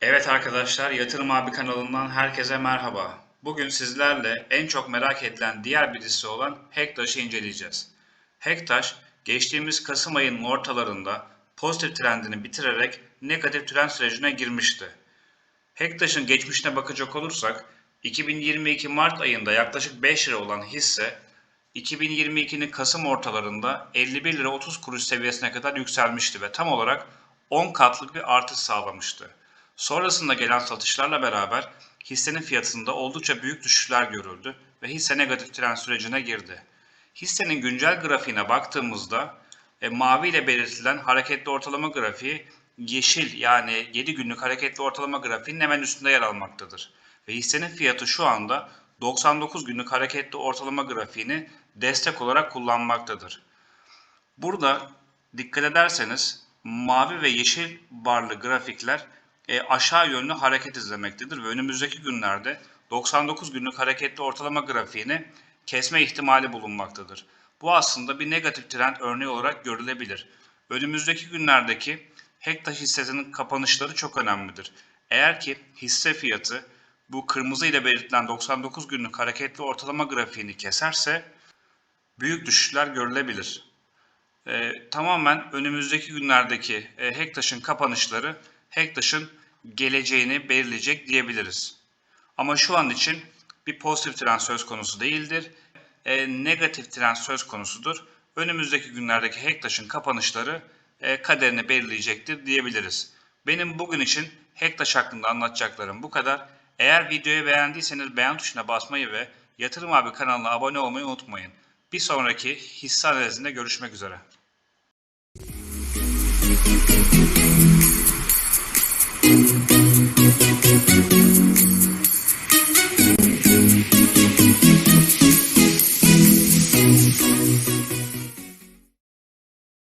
Evet arkadaşlar, Yatırım Abi kanalından herkese merhaba. Bugün sizlerle en çok merak edilen diğer bir hisse olan Hektaş'ı inceleyeceğiz. Hektaş, geçtiğimiz Kasım ayının ortalarında pozitif trendini bitirerek negatif trend sürecine girmişti. Hektaş'ın geçmişine bakacak olursak, 2022 Mart ayında yaklaşık 5 lira olan hisse, 2022'nin Kasım ortalarında 51 lira 30 kuruş seviyesine kadar yükselmişti ve tam olarak 10 katlık bir artış sağlamıştı. Sonrasında gelen satışlarla beraber hissenin fiyatında oldukça büyük düşüşler görüldü ve hisse negatif trend sürecine girdi. Hissenin güncel grafiğine baktığımızda e, mavi ile belirtilen hareketli ortalama grafiği yeşil yani 7 günlük hareketli ortalama grafiğinin hemen üstünde yer almaktadır. Ve hissenin fiyatı şu anda 99 günlük hareketli ortalama grafiğini destek olarak kullanmaktadır. Burada dikkat ederseniz mavi ve yeşil barlı grafikler e, aşağı yönlü hareket izlemektedir ve önümüzdeki günlerde 99 günlük hareketli ortalama grafiğini kesme ihtimali bulunmaktadır. Bu aslında bir negatif trend örneği olarak görülebilir. Önümüzdeki günlerdeki Hektaş hissesinin kapanışları çok önemlidir. Eğer ki hisse fiyatı bu kırmızı ile belirtilen 99 günlük hareketli ortalama grafiğini keserse büyük düşüşler görülebilir. Ee, tamamen önümüzdeki günlerdeki e, Hektaş'ın kapanışları Hektaş'ın geleceğini belirleyecek diyebiliriz. Ama şu an için bir pozitif trend söz konusu değildir. E, negatif trend söz konusudur. Önümüzdeki günlerdeki Hektaş'ın kapanışları e, kaderini belirleyecektir diyebiliriz. Benim bugün için Hektaş hakkında anlatacaklarım bu kadar. Eğer videoyu beğendiyseniz beğen tuşuna basmayı ve Yatırım Abi kanalına abone olmayı unutmayın. Bir sonraki hisse analizinde görüşmek üzere.